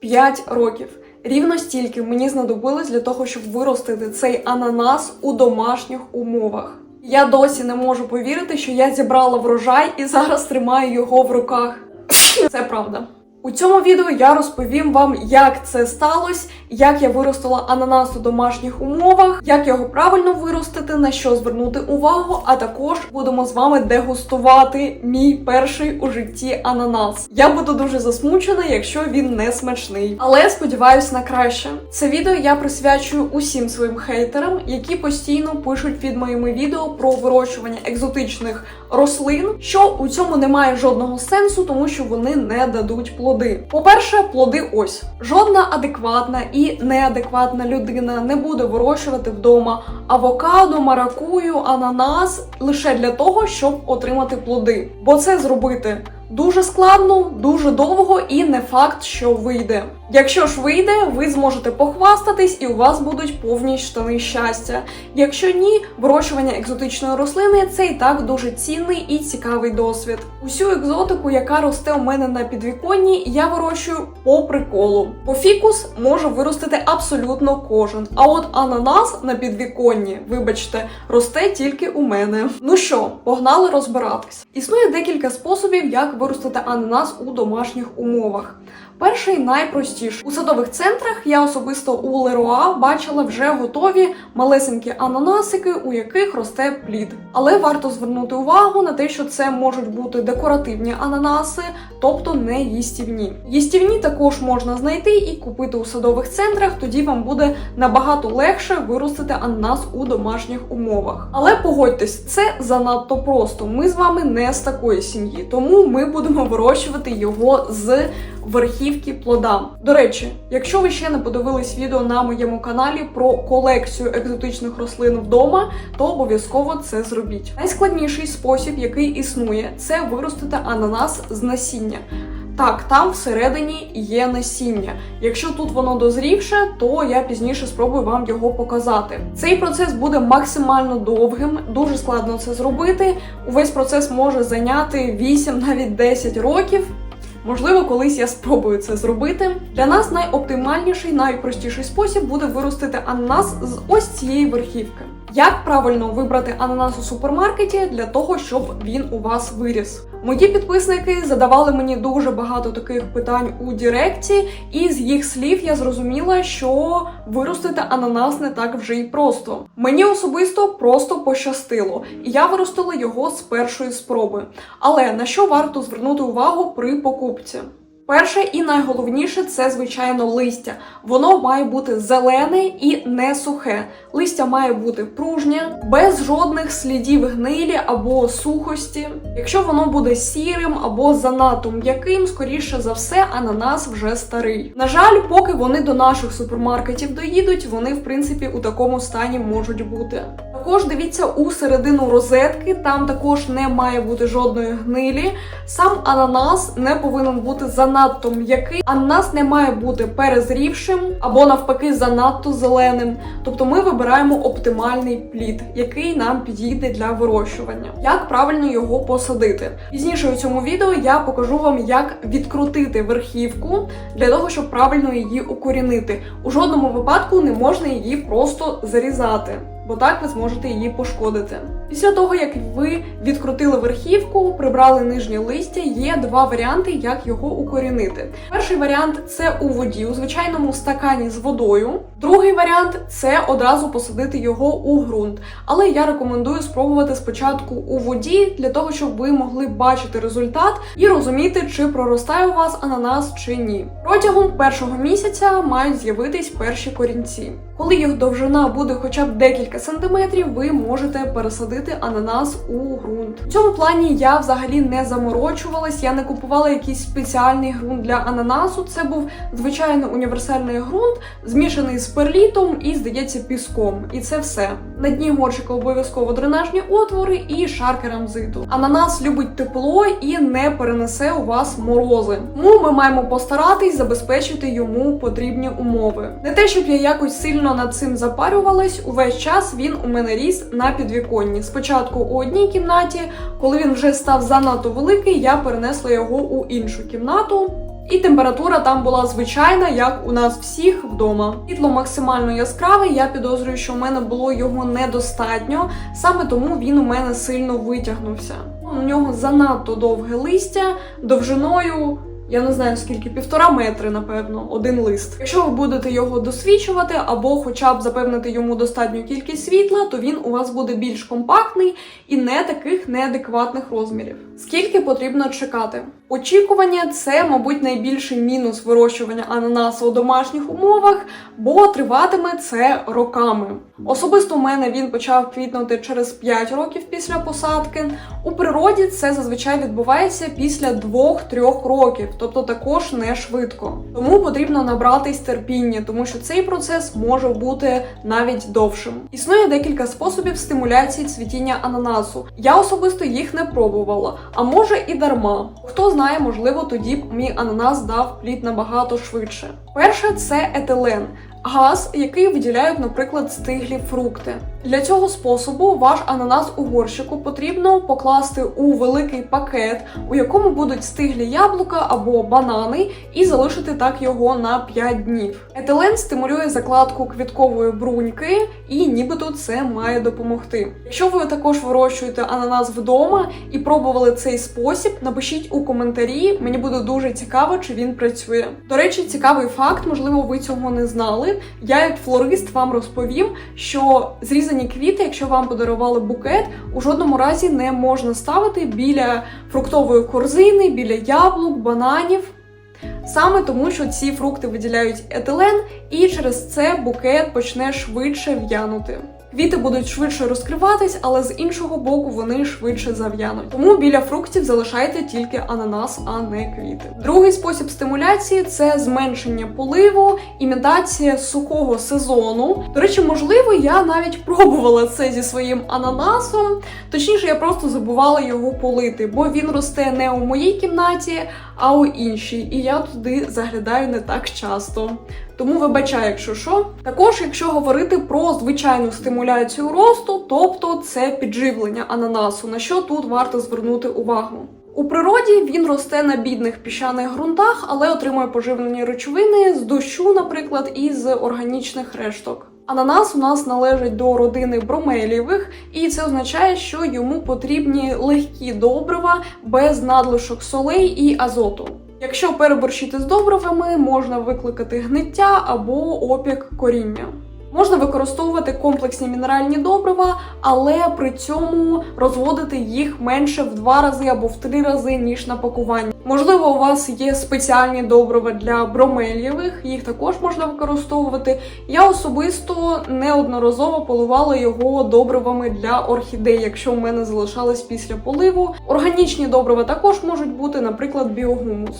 5 років. Рівно стільки мені знадобилось для того, щоб виростити цей ананас у домашніх умовах. Я досі не можу повірити, що я зібрала врожай і зараз тримаю його в руках. Це правда. У цьому відео я розповім вам, як це сталося, як я виростила ананас у домашніх умовах, як його правильно виростити, на що звернути увагу, а також будемо з вами дегустувати мій перший у житті ананас. Я буду дуже засмучена, якщо він не смачний. Але сподіваюсь на краще. Це відео я присвячую усім своїм хейтерам, які постійно пишуть під моїми відео про вирощування екзотичних рослин, що у цьому немає жодного сенсу, тому що вони не дадуть плоди. По-перше, плоди ось жодна адекватна і неадекватна людина не буде вирощувати вдома авокадо, маракую, ананас лише для того, щоб отримати плоди. Бо це зробити. Дуже складно, дуже довго і не факт, що вийде. Якщо ж вийде, ви зможете похвастатись і у вас будуть повні штани щастя. Якщо ні, вирощування екзотичної рослини це і так дуже цінний і цікавий досвід. Усю екзотику, яка росте у мене на підвіконні, я вирощую по приколу. Бо фікус може виростити абсолютно кожен. А от ананас на підвіконні, вибачте, росте тільки у мене. Ну що, погнали розбиратись. Існує декілька способів, як виростити ананас у домашніх умовах. Перший найпростіший. У садових центрах я особисто у Леруа бачила вже готові малесенькі ананасики, у яких росте плід. Але варто звернути увагу на те, що це можуть бути декоративні ананаси, тобто не їстівні. Їстівні також можна знайти і купити у садових центрах, тоді вам буде набагато легше виростити ананас у домашніх умовах. Але погодьтесь, це занадто просто. Ми з вами не з такої сім'ї, тому ми будемо вирощувати його з верхівки плода. До речі, якщо ви ще не подивились відео на моєму каналі про колекцію екзотичних рослин вдома, то обов'язково це зробіть. Найскладніший спосіб, який існує, це виростити ананас з насіння. Так, там всередині є насіння. Якщо тут воно дозрівше, то я пізніше спробую вам його показати. Цей процес буде максимально довгим, дуже складно це зробити. Увесь процес може зайняти 8, навіть 10 років. Можливо, колись я спробую це зробити. Для нас найоптимальніший, найпростіший спосіб буде виростити ананас з ось цієї верхівки. Як правильно вибрати ананас у супермаркеті для того, щоб він у вас виріс? Мої підписники задавали мені дуже багато таких питань у Діректі, і з їх слів я зрозуміла, що виростити ананас не так вже й просто. Мені особисто просто пощастило, і я виростила його з першої спроби. Але на що варто звернути увагу при покупці? Перше і найголовніше це звичайно листя. Воно має бути зелене і не сухе. Листя має бути пружнє, без жодних слідів гнилі або сухості. Якщо воно буде сірим або занадто м'яким, скоріше за все, ананас вже старий. На жаль, поки вони до наших супермаркетів доїдуть, вони в принципі у такому стані можуть бути. Також дивіться у середину розетки, там також не має бути жодної гнилі. Сам ананас не повинен бути занадто м'який. Ананас не має бути перезрівшим або навпаки занадто зеленим. Тобто ми вибираємо оптимальний плід, який нам підійде для вирощування. Як правильно його посадити? Пізніше у цьому відео я покажу вам, як відкрутити верхівку для того, щоб правильно її укорінити. У жодному випадку не можна її просто зарізати бо так ви зможете її пошкодити. Після того, як ви відкрутили верхівку, прибрали нижнє листя, є два варіанти, як його укорінити. Перший варіант це у воді, у звичайному стакані з водою. Другий варіант це одразу посадити його у ґрунт. Але я рекомендую спробувати спочатку у воді, для того, щоб ви могли бачити результат і розуміти, чи проростає у вас ананас чи ні. Протягом першого місяця мають з'явитись перші корінці. Коли їх довжина буде хоча б декілька сантиметрів, ви можете пересадити ананас у ґрунт. В цьому плані я взагалі не заморочувалась, я не купувала якийсь спеціальний ґрунт для ананасу. Це був звичайно універсальний ґрунт, змішаний з перлітом і, здається, піском. І це все. На дні горщика обов'язково дренажні отвори і шар керамзиту. Ананас любить тепло і не перенесе у вас морози. Тому ми маємо постаратись забезпечити йому потрібні умови. Не те, щоб я якось сильно над цим запарювалась, увесь час він у мене ріс на підвіконні. Спочатку у одній кімнаті, коли він вже став занадто великий, я перенесла його у іншу кімнату. І температура там була звичайна, як у нас всіх вдома. Світло максимально яскраве. Я підозрюю, що в мене було його недостатньо, саме тому він у мене сильно витягнувся. У нього занадто довге листя довжиною. Я не знаю скільки, півтора метри, напевно, один лист. Якщо ви будете його досвідчувати або хоча б запевнити йому достатню кількість світла, то він у вас буде більш компактний і не таких неадекватних розмірів. Скільки потрібно чекати? Очікування це, мабуть, найбільший мінус вирощування ананаса у домашніх умовах, бо триватиме це роками. Особисто у мене він почав квітнути через 5 років після посадки. У природі це зазвичай відбувається після 2-3 років, тобто також не швидко. Тому потрібно набратись терпіння, тому що цей процес може бути навіть довшим. Існує декілька способів стимуляції цвітіння ананасу. Я особисто їх не пробувала, а може і дарма. Хто знає, можливо, тоді б мій ананас дав плід набагато швидше. Перше це етилен. Газ, який виділяють, наприклад, стиглі фрукти. Для цього способу ваш ананас у горщику потрібно покласти у великий пакет, у якому будуть стиглі яблука або банани, і залишити так його на 5 днів. Етилен стимулює закладку квіткової бруньки, і нібито це має допомогти. Якщо ви також вирощуєте ананас вдома і пробували цей спосіб, напишіть у коментарі. Мені буде дуже цікаво, чи він працює. До речі, цікавий факт, можливо, ви цього не знали. Я, як флорист, вам розповім, що зрізані квіти, якщо вам подарували букет, у жодному разі не можна ставити біля фруктової корзини, біля яблук, бананів. Саме тому, що ці фрукти виділяють етилен, і через це букет почне швидше в'янути. Квіти будуть швидше розкриватись, але з іншого боку вони швидше зав'януть. Тому біля фруктів залишайте тільки ананас, а не квіти. Другий спосіб стимуляції це зменшення поливу, імітація сухого сезону. До речі, можливо, я навіть пробувала це зі своїм ананасом. Точніше, я просто забувала його полити, бо він росте не у моїй кімнаті, а у іншій. І я туди заглядаю не так часто. Тому вибачаю, якщо що. Також, якщо говорити про звичайну стимуляцію росту, тобто це підживлення ананасу, на що тут варто звернути увагу. У природі він росте на бідних піщаних ґрунтах, але отримує поживлені речовини з дощу, наприклад, і з органічних решток. Ананас у нас належить до родини бромелієвих, і це означає, що йому потрібні легкі добрива без надлишок солей і азоту. Якщо переборщити з добривами, можна викликати гниття або опік коріння. Можна використовувати комплексні мінеральні добрива, але при цьому розводити їх менше в два рази або в три рази ніж на пакуванні. Можливо, у вас є спеціальні добрива для бромелієвих, їх також можна використовувати. Я особисто неодноразово поливала його добривами для орхідей, якщо в мене залишалось після поливу. Органічні добрива також можуть бути, наприклад, біогумус.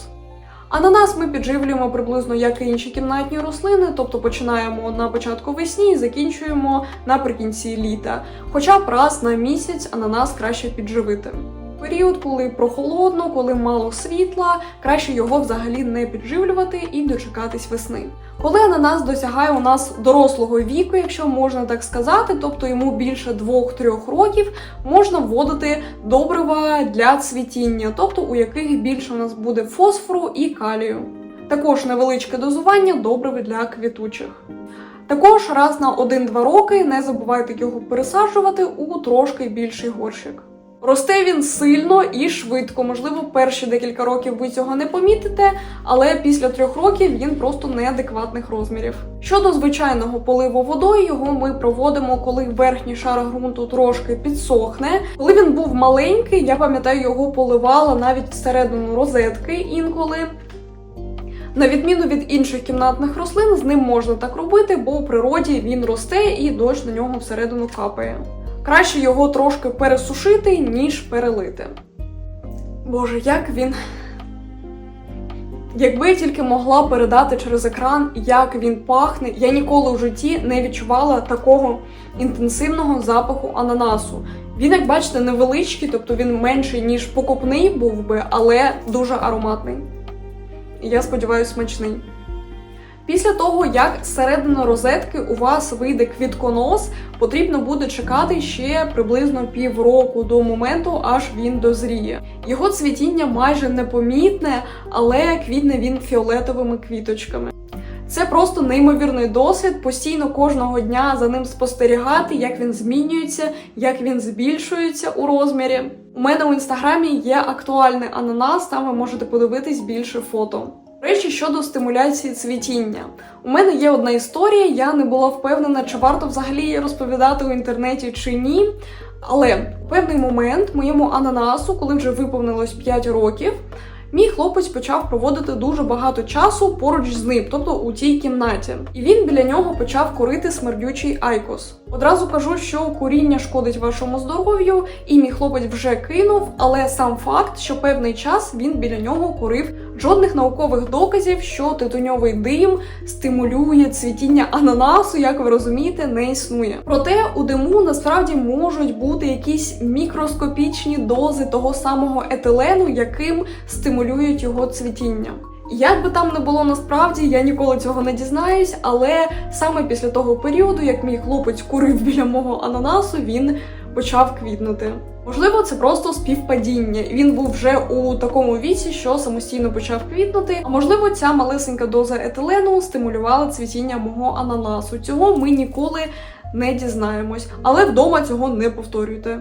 Ананас ми підживлюємо приблизно як і інші кімнатні рослини, тобто починаємо на початку весні і закінчуємо наприкінці літа. Хоча б раз на місяць ананас краще підживити. Період, коли прохолодно, коли мало світла, краще його взагалі не підживлювати і дочекатись весни. Коли ананас досягає у нас дорослого віку, якщо можна так сказати, тобто йому більше 2-3 років, можна вводити добрива для цвітіння, тобто у яких більше у нас буде фосфору і калію. Також невеличке дозування добриви для квітучих. Також раз на 1-2 роки не забувайте його пересаджувати у трошки більший горщик. Росте він сильно і швидко. Можливо, перші декілька років ви цього не помітите, але після трьох років він просто неадекватних розмірів. Щодо звичайного поливу водою, його ми проводимо, коли верхній шар ґрунту трошки підсохне. Коли він був маленький, я пам'ятаю, його поливала навіть всередину розетки інколи. На відміну від інших кімнатних рослин, з ним можна так робити, бо у природі він росте і дощ на нього всередину капає. Краще його трошки пересушити, ніж перелити. Боже, як він. Якби я тільки могла передати через екран, як він пахне, я ніколи в житті не відчувала такого інтенсивного запаху ананасу. Він, як бачите, невеличкий, тобто він менший, ніж покупний був би, але дуже ароматний. І я сподіваюся, смачний. Після того, як з середини розетки у вас вийде квітконос, потрібно буде чекати ще приблизно півроку до моменту, аж він дозріє. Його цвітіння майже непомітне, але квітне він фіолетовими квіточками. Це просто неймовірний досвід. Постійно кожного дня за ним спостерігати, як він змінюється, як він збільшується у розмірі. У мене у інстаграмі є актуальний ананас, там ви можете подивитись більше фото. Речі, щодо стимуляції цвітіння. У мене є одна історія, я не була впевнена, чи варто взагалі розповідати у інтернеті чи ні. Але в певний момент моєму ананасу, коли вже виповнилось 5 років, мій хлопець почав проводити дуже багато часу поруч з ним, тобто у тій кімнаті. І він біля нього почав курити смердючий айкос. Одразу кажу, що куріння шкодить вашому здоров'ю, і мій хлопець вже кинув, але сам факт, що певний час він біля нього курив. Жодних наукових доказів, що титуньовий дим стимулює цвітіння ананасу, як ви розумієте, не існує. Проте у диму насправді можуть бути якісь мікроскопічні дози того самого етилену, яким стимулюють його цвітіння. Як би там не було насправді, я ніколи цього не дізнаюсь, але саме після того періоду, як мій хлопець курив біля мого ананасу, він почав квітнути. Можливо, це просто співпадіння. Він був вже у такому віці, що самостійно почав квітнути. А можливо, ця малесенька доза етилену стимулювала цвітіння мого ананасу. Цього ми ніколи не дізнаємось, але вдома цього не повторюйте.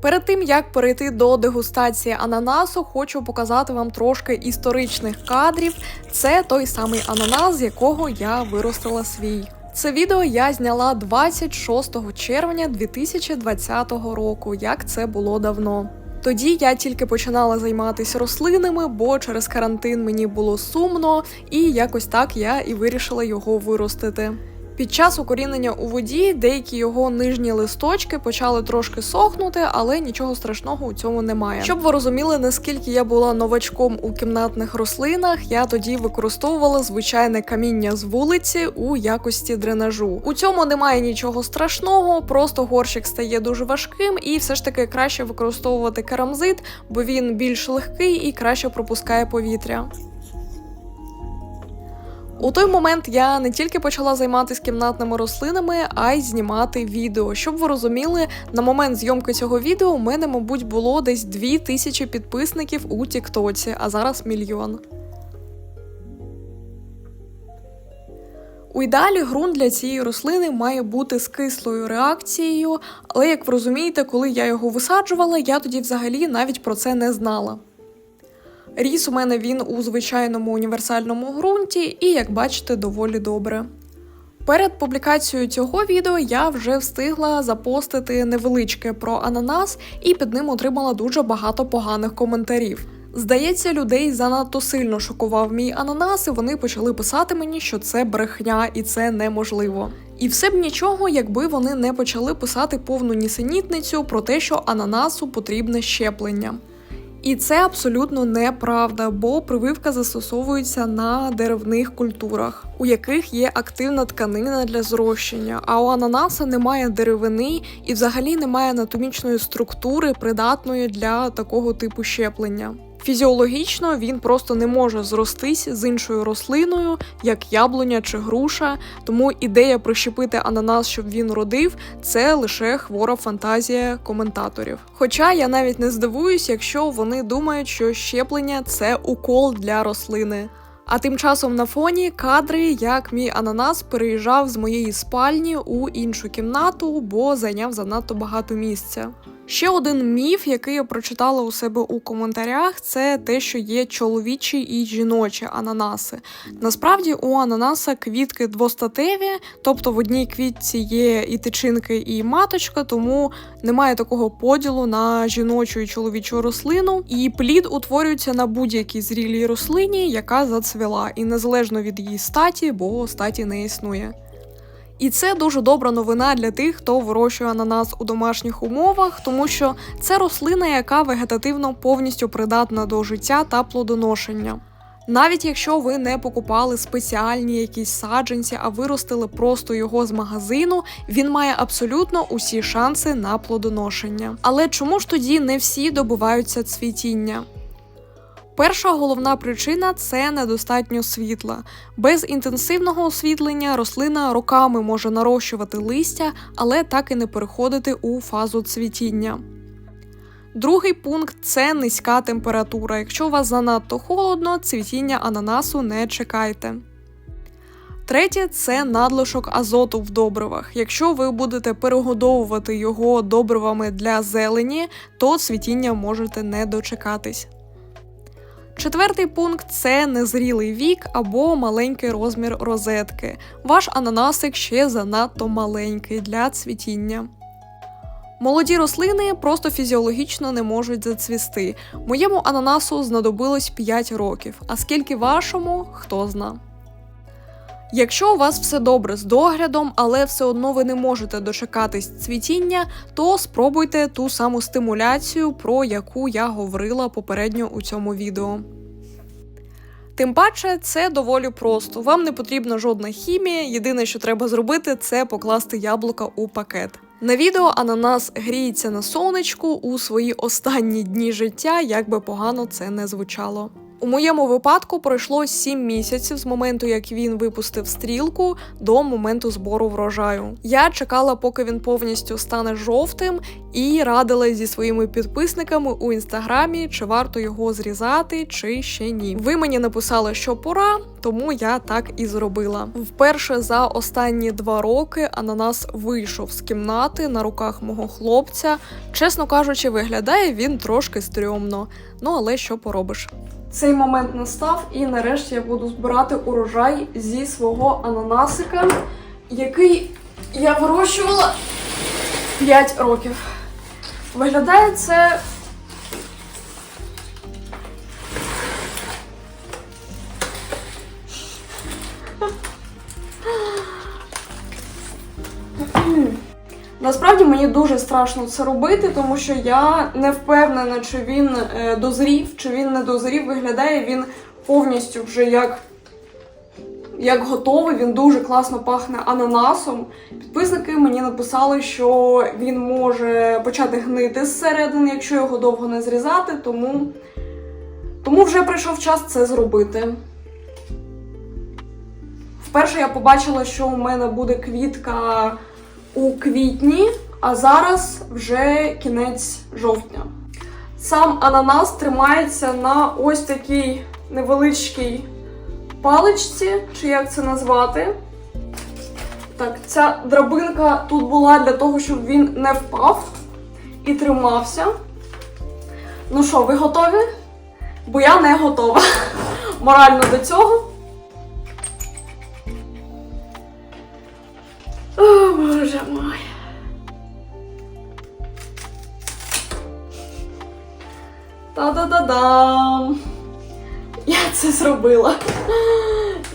Перед тим як перейти до дегустації ананасу, хочу показати вам трошки історичних кадрів. Це той самий ананас, з якого я виростила свій. Це відео я зняла 26 червня 2020 року, як це було давно. Тоді я тільки починала займатися рослинами, бо через карантин мені було сумно, і якось так я і вирішила його виростити. Під час укорінення у воді деякі його нижні листочки почали трошки сохнути, але нічого страшного у цьому немає. Щоб ви розуміли, наскільки я була новачком у кімнатних рослинах, я тоді використовувала звичайне каміння з вулиці у якості дренажу. У цьому немає нічого страшного, просто горщик стає дуже важким, і все ж таки краще використовувати керамзит, бо він більш легкий і краще пропускає повітря. У той момент я не тільки почала займатися кімнатними рослинами, а й знімати відео. Щоб ви розуміли, на момент зйомки цього відео у мене, мабуть, було десь 2000 підписників у Тіктоці, а зараз мільйон. У ідеалі ґрунт для цієї рослини має бути з кислою реакцією, але як ви розумієте, коли я його висаджувала, я тоді взагалі навіть про це не знала. Ріс у мене він у звичайному універсальному ґрунті, і, як бачите, доволі добре. Перед публікацією цього відео я вже встигла запостити невеличке про ананас, і під ним отримала дуже багато поганих коментарів. Здається, людей занадто сильно шокував мій ананас, і вони почали писати мені, що це брехня і це неможливо. І все б нічого, якби вони не почали писати повну нісенітницю про те, що ананасу потрібне щеплення. І це абсолютно неправда, бо прививка застосовується на деревних культурах, у яких є активна тканина для зрощення. А у ананаса немає деревини і взагалі немає анатомічної структури, придатної для такого типу щеплення. Фізіологічно він просто не може зростись з іншою рослиною, як яблуня чи груша. Тому ідея прищепити ананас, щоб він родив, це лише хвора фантазія коментаторів. Хоча я навіть не здивуюсь, якщо вони думають, що щеплення це укол для рослини. А тим часом на фоні кадри, як мій ананас переїжджав з моєї спальні у іншу кімнату, бо зайняв занадто багато місця. Ще один міф, який я прочитала у себе у коментарях, це те, що є чоловічі і жіночі ананаси. Насправді у ананаса квітки двостатеві, тобто в одній квітці є і тичинки, і маточка, тому немає такого поділу на жіночу і чоловічу рослину. І плід утворюється на будь-якій зрілій рослині, яка зацвіла, і незалежно від її статі, бо статі не існує. І це дуже добра новина для тих, хто вирощує ананас у домашніх умовах, тому що це рослина, яка вегетативно повністю придатна до життя та плодоношення. Навіть якщо ви не покупали спеціальні якісь саджанці, а виростили просто його з магазину, він має абсолютно усі шанси на плодоношення. Але чому ж тоді не всі добиваються цвітіння? Перша головна причина це недостатньо світла. Без інтенсивного освітлення рослина роками може нарощувати листя, але так і не переходити у фазу цвітіння. Другий пункт це низька температура. Якщо у вас занадто холодно, цвітіння ананасу не чекайте. Третє це надлишок азоту в добривах. Якщо ви будете перегодовувати його добривами для зелені, то цвітіння можете не дочекатись. Четвертий пункт це незрілий вік або маленький розмір розетки. Ваш ананасик ще занадто маленький для цвітіння. Молоді рослини просто фізіологічно не можуть зацвісти. Моєму ананасу знадобилось 5 років, а скільки вашому, хто зна. Якщо у вас все добре з доглядом, але все одно ви не можете дочекатись цвітіння, то спробуйте ту саму стимуляцію, про яку я говорила попередньо у цьому відео. Тим паче, це доволі просто. Вам не потрібна жодна хімія. Єдине, що треба зробити, це покласти яблука у пакет. На відео ананас гріється на сонечку у свої останні дні життя, як би погано це не звучало. У моєму випадку пройшло 7 місяців з моменту, як він випустив стрілку, до моменту збору врожаю. Я чекала, поки він повністю стане жовтим, і радила зі своїми підписниками у інстаграмі, чи варто його зрізати, чи ще ні. Ви мені написали, що пора, тому я так і зробила. Вперше за останні два роки ананас вийшов з кімнати на руках мого хлопця. Чесно кажучи, виглядає він трошки стрьомно. Ну але що поробиш? Цей момент настав, і нарешті я буду збирати урожай зі свого ананасика, який я вирощувала 5 років. Виглядає це. Насправді мені дуже страшно це робити, тому що я не впевнена, чи він е, дозрів, чи він не дозрів. Виглядає він повністю вже як, як готовий. Він дуже класно пахне ананасом. Підписники мені написали, що він може почати гнити зсередини, якщо його довго не зрізати, тому, тому вже прийшов час це зробити. Вперше я побачила, що у мене буде квітка у квітні, а зараз вже кінець жовтня. Сам ананас тримається на ось такій невеличкій паличці, чи як це назвати. Так, ця драбинка тут була для того, щоб він не впав і тримався. Ну що, ви готові? Бо я не готова морально до цього. Боже мой. Та-да-да-дам! Я це зробила.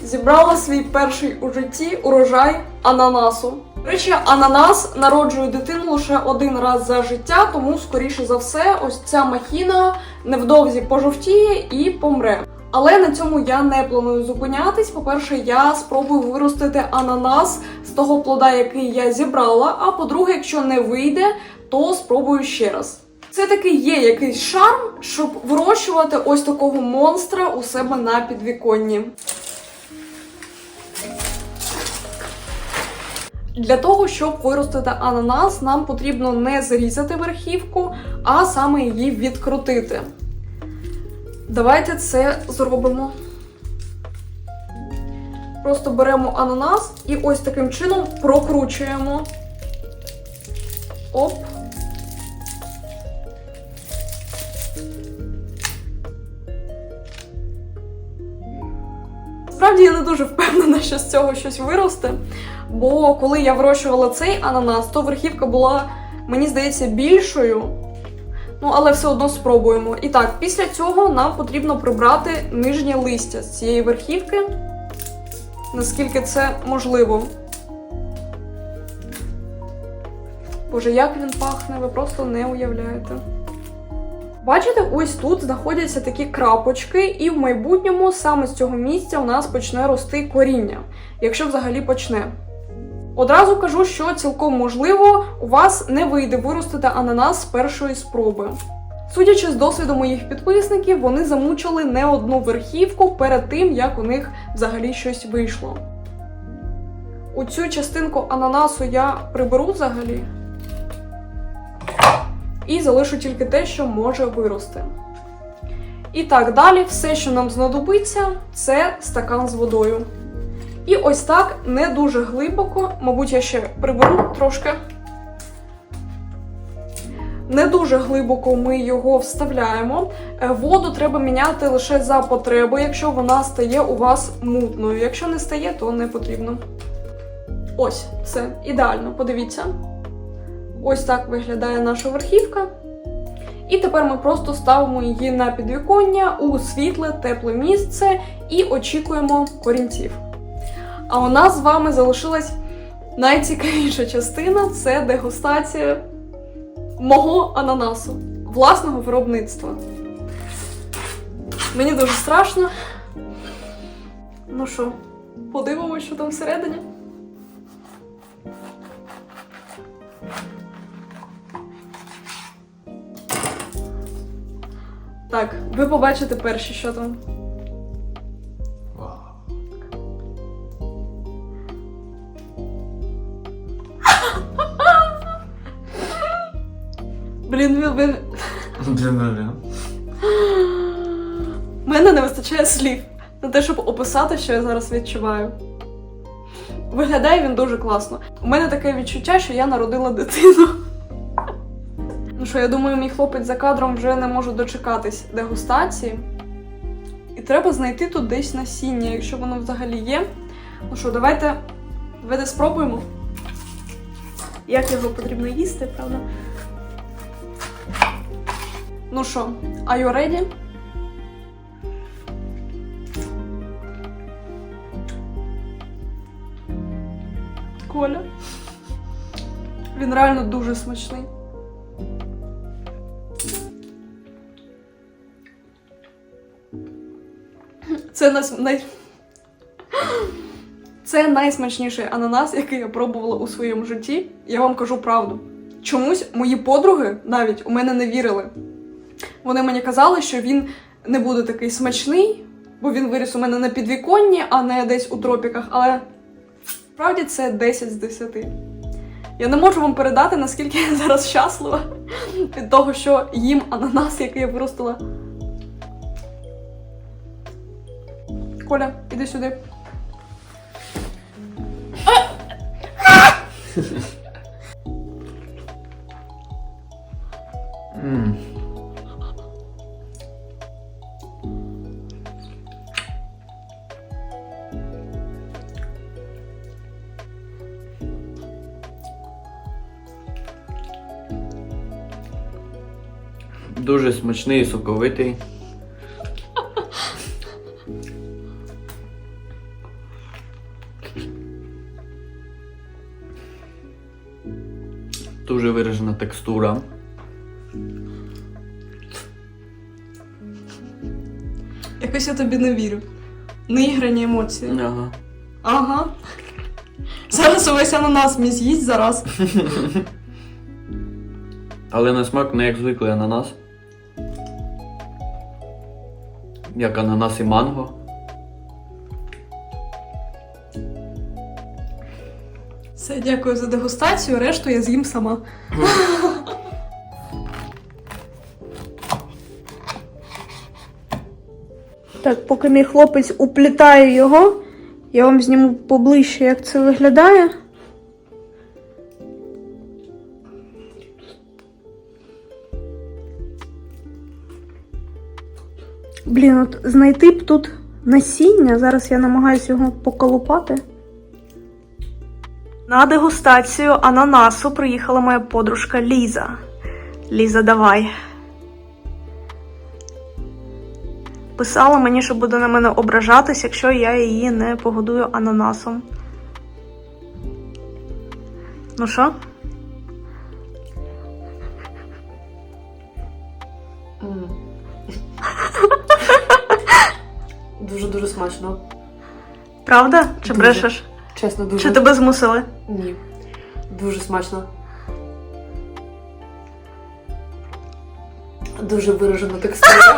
Зібрала свій перший у житті урожай ананасу. До речі, ананас народжує дитину лише один раз за життя, тому, скоріше за все, ось ця махіна невдовзі пожовтіє і помре. Але на цьому я не планую зупинятись. По-перше, я спробую виростити ананас з того плода, який я зібрала. А по-друге, якщо не вийде, то спробую ще раз. Це таки є якийсь шарм, щоб вирощувати ось такого монстра у себе на підвіконні. Для того, щоб виростити ананас, нам потрібно не зрізати верхівку, а саме її відкрутити. Давайте це зробимо. Просто беремо ананас і ось таким чином прокручуємо. Оп. Справді я не дуже впевнена, що з цього щось виросте. Бо коли я вирощувала цей ананас, то верхівка була, мені здається, більшою. Ну, але все одно спробуємо. І так, після цього нам потрібно прибрати нижнє листя з цієї верхівки, наскільки це можливо. Боже, як він пахне, ви просто не уявляєте. Бачите, ось тут знаходяться такі крапочки, і в майбутньому саме з цього місця у нас почне рости коріння, якщо взагалі почне. Одразу кажу, що цілком можливо у вас не вийде виростити ананас з першої спроби. Судячи з досвіду моїх підписників, вони замучили не одну верхівку перед тим, як у них взагалі щось вийшло. У цю частинку ананасу я приберу взагалі. І залишу тільки те, що може вирости. І так далі, все, що нам знадобиться, це стакан з водою. І ось так не дуже глибоко, мабуть, я ще приберу трошки. Не дуже глибоко ми його вставляємо. Е, Воду треба міняти лише за потребою, якщо вона стає у вас мутною. Якщо не стає, то не потрібно. Ось, все, ідеально, подивіться. Ось так виглядає наша верхівка. І тепер ми просто ставимо її на підвіконня у світле, тепле місце і очікуємо корінців. А у нас з вами залишилась найцікавіша частина це дегустація мого ананасу, власного виробництва. Мені дуже страшно. Ну що, подивимося, що там всередині. Так, ви побачите перші, що там. Блін, він, він... Блін-блін. У мене не вистачає слів на те, щоб описати, що я зараз відчуваю. Виглядає він дуже класно. У мене таке відчуття, що я народила дитину. Ну що, я думаю, мій хлопець за кадром вже не може дочекатись дегустації. І треба знайти тут десь насіння, якщо воно взагалі є. Ну що, давайте, давайте спробуємо. Як його потрібно їсти, правда? Ну що, are you ready? Коля. Він реально дуже смачний. Це нас най... Це найсмачніший ананас, який я пробувала у своєму житті. Я вам кажу правду. Чомусь мої подруги навіть у мене не вірили. Вони мені казали, що він не буде такий смачний, бо він виріс у мене на підвіконні, а не десь у тропіках. Але справді це 10 з 10. Я не можу вам передати, наскільки я зараз щаслива від того, що їм ананас, який я виростила. Коля, іди сюди. Дуже смачний і соковитий. Дуже виражена текстура. Якось я тобі не вірю. Неіграні емоції. Ага. Ага. Зараз увесь ананас мій з'їсть зараз. Але на смак не як звиклий ананас. Як ананас і манго. Все, дякую за дегустацію, решту я з'їм сама. Так, поки мій хлопець уплітає його, я вам зніму поближче, як це виглядає. Блін, от знайти б тут насіння. Зараз я намагаюся його поколупати. На дегустацію ананасу приїхала моя подружка Ліза. Ліза, давай. Писала мені, що буде на мене ображатись, якщо я її не погодую ананасом. Ну що? Дуже смачно. Правда? Чи Дуже. брешеш? Чесно, дуже. Чи тебе змусили? Ні. Дуже смачно. Дуже виражена текстура.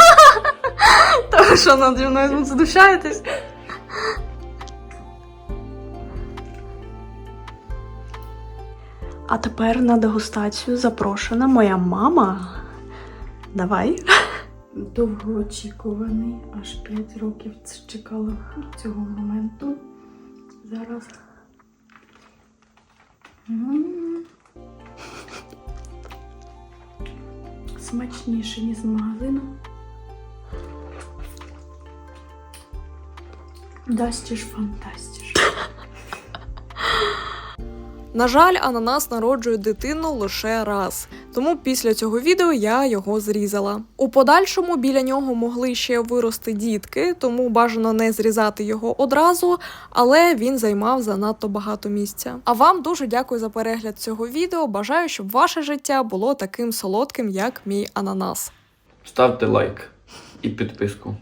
Та що наді мною задушаєтесь? А тепер на дегустацію запрошена моя мама. Давай. Довгоочікуваний, аж 5 років чекала цього моменту. Зараз. М. Смачніше, ніж з магазину. Дастіж фантастіж. На жаль, ананас народжує дитину лише раз, тому після цього відео я його зрізала. У подальшому біля нього могли ще вирости дітки, тому бажано не зрізати його одразу, але він займав занадто багато місця. А вам дуже дякую за перегляд цього відео. Бажаю, щоб ваше життя було таким солодким, як мій ананас. Ставте лайк і підписку.